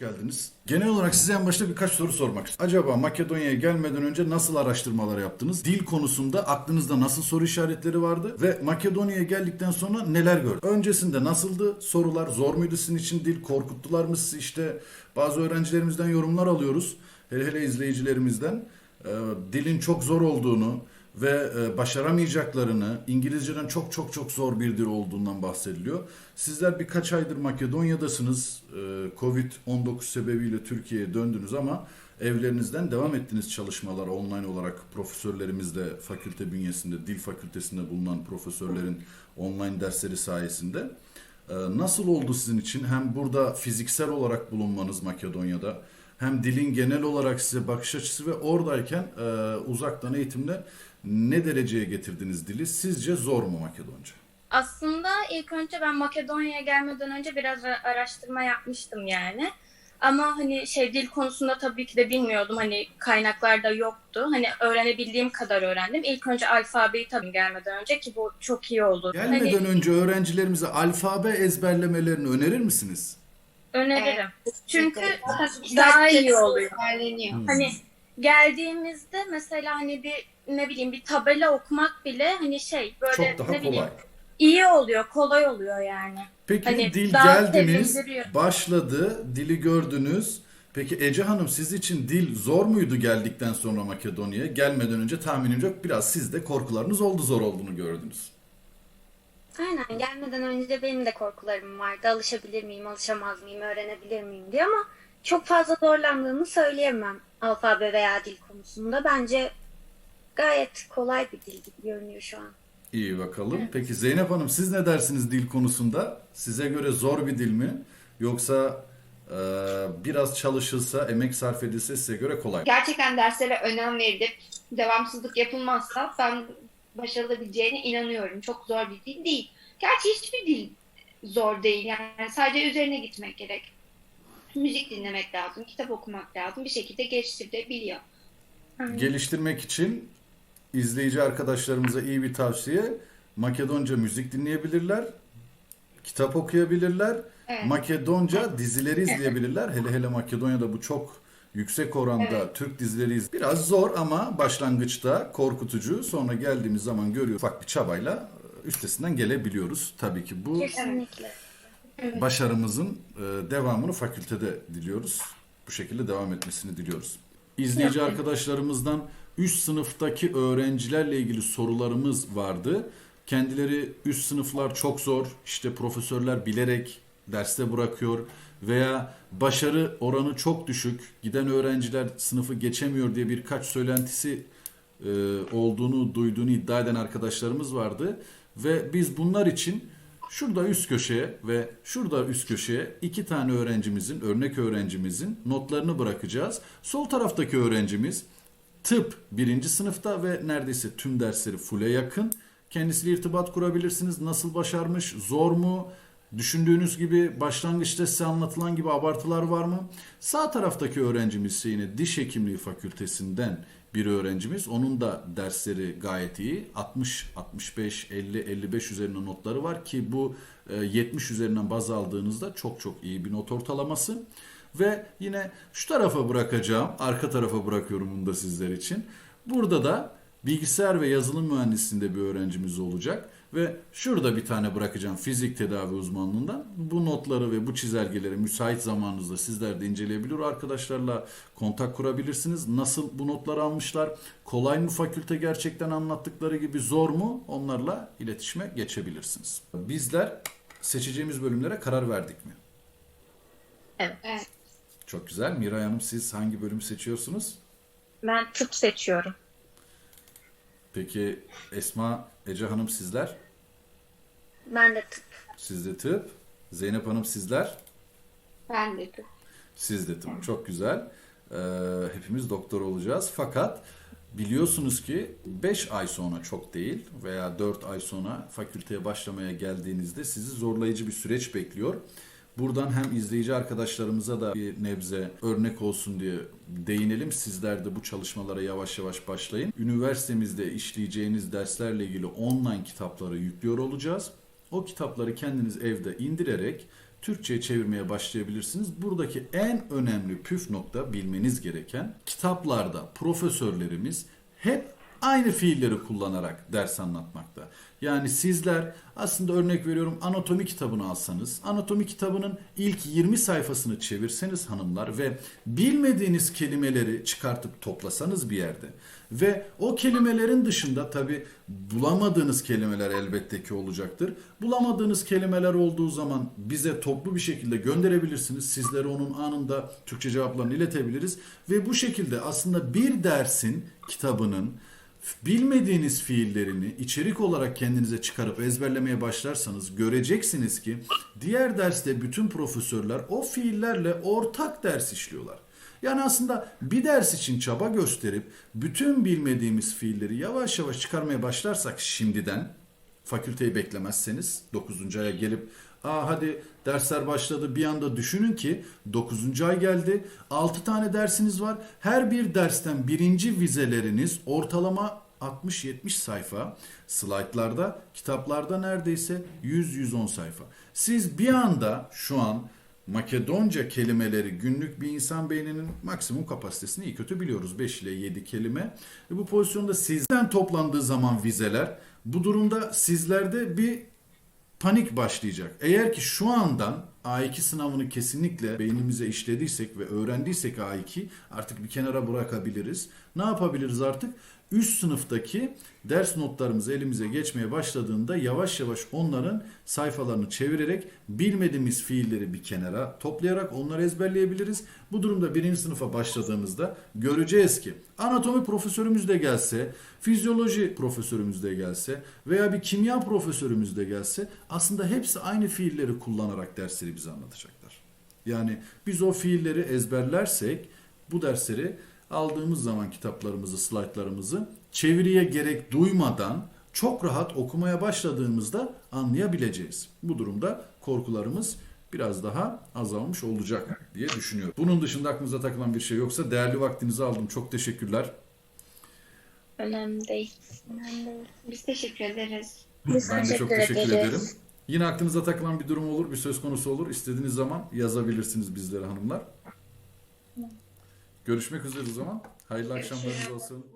Geldiniz. Genel olarak size en başta birkaç soru sormak istiyorum. Acaba Makedonya'ya gelmeden önce nasıl araştırmalar yaptınız? Dil konusunda aklınızda nasıl soru işaretleri vardı? Ve Makedonya'ya geldikten sonra neler gördünüz? Öncesinde nasıldı? Sorular zor muydu sizin için? Dil korkuttular mı sizi? İşte bazı öğrencilerimizden yorumlar alıyoruz. Hele hele izleyicilerimizden. Ee, dilin çok zor olduğunu ve e, başaramayacaklarını, İngilizceden çok çok çok zor bir dil olduğundan bahsediliyor. Sizler birkaç aydır Makedonya'dasınız. Ee, Covid-19 sebebiyle Türkiye'ye döndünüz ama evlerinizden devam ettiniz çalışmalara online olarak profesörlerimizle fakülte bünyesinde, dil fakültesinde bulunan profesörlerin online dersleri sayesinde. Ee, Nasıl oldu sizin için hem burada fiziksel olarak bulunmanız Makedonya'da hem dilin genel olarak size bakış açısı ve oradayken e, uzaktan eğitimle ne dereceye getirdiniz dili? Sizce zor mu Makedonca? Aslında ilk önce ben Makedonya'ya gelmeden önce biraz ara- araştırma yapmıştım yani. Ama hani şey dil konusunda tabii ki de bilmiyordum. Hani kaynaklarda yoktu. Hani öğrenebildiğim kadar öğrendim. İlk önce alfabeyi tabii gelmeden önce ki bu çok iyi oldu. Gelmeden Hani önce öğrencilerimize alfabe ezberlemelerini önerir misiniz? öneririm. Çünkü Birkaç daha iyi kez oluyor. ezberleniyor. Hani geldiğimizde mesela hani bir ne bileyim bir tabela okumak bile hani şey böyle Çok daha ne bileyim kolay. iyi oluyor, kolay oluyor yani. Peki Hani dil geldiniz, başladı, dili gördünüz. Peki Ece Hanım siz için dil zor muydu geldikten sonra Makedonya'ya? Gelmeden önce tahminim yok biraz siz de korkularınız oldu zor olduğunu gördünüz. Aynen gelmeden önce benim de korkularım vardı. Alışabilir miyim, alışamaz mıyım, öğrenebilir miyim diye ama çok fazla zorlandığımı söyleyemem alfabe veya dil konusunda. Bence gayet kolay bir dil gibi görünüyor şu an. İyi bakalım. Peki Zeynep Hanım siz ne dersiniz dil konusunda? Size göre zor bir dil mi? Yoksa e, biraz çalışılsa, emek sarf edilse size göre kolay mı? Gerçekten derslere önem verilip devamsızlık yapılmazsa ben başarılabileceğine inanıyorum. Çok zor bir dil değil. Gerçi hiçbir dil zor değil. Yani sadece üzerine gitmek gerek. Müzik dinlemek lazım, kitap okumak lazım. Bir şekilde geliştirilebiliyor. Geliştirmek için izleyici arkadaşlarımıza iyi bir tavsiye. Makedonca müzik dinleyebilirler, kitap okuyabilirler, Evet. Makedonca dizileri izleyebilirler. Hele hele Makedonya'da bu çok yüksek oranda Evet. Türk dizileri iz- Biraz zor ama başlangıçta korkutucu. Sonra geldiğimiz zaman görüyoruz ufak bir çabayla üstesinden gelebiliyoruz. Tabii ki bu Kesinlikle. Başarımızın e, devamını fakültede diliyoruz. Bu şekilde devam etmesini diliyoruz. İzleyici arkadaşlarımızdan üst sınıftaki öğrencilerle ilgili sorularımız vardı. Kendileri üst sınıflar çok zor, işte profesörler bilerek derste bırakıyor veya başarı oranı çok düşük, giden öğrenciler sınıfı geçemiyor diye birkaç söylentisi e, olduğunu duyduğunu iddia eden arkadaşlarımız vardı ve biz bunlar için şurada üst köşeye ve şurada üst köşeye iki tane öğrencimizin, örnek öğrencimizin notlarını bırakacağız. Sol taraftaki öğrencimiz tıp birinci sınıfta ve neredeyse tüm dersleri full'e yakın. Kendisiyle irtibat kurabilirsiniz. Nasıl başarmış, zor mu? Düşündüğünüz gibi başlangıçta size anlatılan gibi abartılar var mı? Sağ taraftaki öğrencimiz ise yine diş hekimliği fakültesinden bir öğrencimiz. Onun da dersleri gayet iyi. 60, 65, 50, 55 üzerine notları var ki bu e, 70 üzerinden baz aldığınızda çok çok iyi bir not ortalaması. Ve yine şu tarafa bırakacağım, arka tarafa bırakıyorum bunu da sizler için. Burada da bilgisayar ve yazılım mühendisliğinde bir öğrencimiz olacak. Ve şurada bir tane bırakacağım fizik tedavi uzmanlığından. Bu notları ve bu çizelgeleri müsait zamanınızda sizler de inceleyebilir. Arkadaşlarla kontak kurabilirsiniz. Nasıl bu notları almışlar? Kolay mı fakülte gerçekten anlattıkları gibi zor mu? Onlarla iletişime geçebilirsiniz. Bizler seçeceğimiz bölümlere karar verdik mi? Evet. Çok güzel. Miray Hanım siz hangi bölümü seçiyorsunuz? Ben tıp seçiyorum. Peki Esma, Ece Hanım sizler? Ben de tıp. Siz de tıp. Zeynep Hanım sizler? Ben de Siz de tıp. Çok güzel. Ee, hepimiz doktor olacağız. Fakat biliyorsunuz ki 5 ay sonra çok değil veya 4 ay sonra fakülteye başlamaya geldiğinizde sizi zorlayıcı bir süreç bekliyor. Buradan hem izleyici arkadaşlarımıza da bir nebze örnek olsun diye değinelim. Sizler de bu çalışmalara yavaş yavaş başlayın. Üniversitemizde işleyeceğiniz derslerle ilgili online kitapları yüklüyor olacağız. O kitapları kendiniz evde indirerek Türkçe'ye çevirmeye başlayabilirsiniz. Buradaki en önemli püf nokta bilmeniz gereken kitaplarda profesörlerimiz hep aynı fiilleri kullanarak ders anlatmakta. Yani sizler aslında örnek veriyorum anatomi kitabını alsanız, anatomi kitabının ilk 20 sayfasını çevirseniz hanımlar ve bilmediğiniz kelimeleri çıkartıp toplasanız bir yerde ve o kelimelerin dışında tabi bulamadığınız kelimeler elbette ki olacaktır. Bulamadığınız kelimeler olduğu zaman bize toplu bir şekilde gönderebilirsiniz. Sizlere onun anında Türkçe cevaplarını iletebiliriz ve bu şekilde aslında bir dersin kitabının bilmediğiniz fiillerini içerik olarak kendinize çıkarıp ezberlemeye başlarsanız göreceksiniz ki diğer derste bütün profesörler o fiillerle ortak ders işliyorlar. Yani aslında bir ders için çaba gösterip bütün bilmediğimiz fiilleri yavaş yavaş çıkarmaya başlarsak şimdiden fakülteyi beklemezseniz 9. aya gelip Aa hadi dersler başladı bir anda düşünün ki 9. ay geldi 6 tane dersiniz var her bir dersten birinci vizeleriniz ortalama 60-70 sayfa slaytlarda kitaplarda neredeyse 100-110 sayfa siz bir anda şu an Makedonca kelimeleri günlük bir insan beyninin maksimum kapasitesini iyi kötü biliyoruz. 5 ile 7 kelime. Ve bu pozisyonda sizden toplandığı zaman vizeler bu durumda sizlerde bir panik başlayacak. Eğer ki şu andan A2 sınavını kesinlikle beynimize işlediysek ve öğrendiysek A2 artık bir kenara bırakabiliriz. Ne yapabiliriz artık? Üst sınıftaki ders notlarımız elimize geçmeye başladığında yavaş yavaş onların sayfalarını çevirerek bilmediğimiz fiilleri bir kenara toplayarak onları ezberleyebiliriz. Bu durumda birinci sınıfa başladığımızda göreceğiz ki anatomi profesörümüz de gelse, fizyoloji profesörümüz de gelse veya bir kimya profesörümüz de gelse aslında hepsi aynı fiilleri kullanarak dersleri bize anlatacaklar. Yani biz o fiilleri ezberlersek bu dersleri aldığımız zaman kitaplarımızı, slaytlarımızı çeviriye gerek duymadan çok rahat okumaya başladığımızda anlayabileceğiz. Bu durumda korkularımız biraz daha azalmış olacak diye düşünüyorum. Bunun dışında aklınıza takılan bir şey yoksa değerli vaktinizi aldım. Çok teşekkürler. Önemli değil. Biz teşekkür ederiz. Biz Ben de çok teşekkür ederiz. ederim. Yine aklınıza takılan bir durum olur, bir söz konusu olur. İstediğiniz zaman yazabilirsiniz bizlere hanımlar. Görüşmek üzere o zaman. Hayırlı akşamlarınız olsun.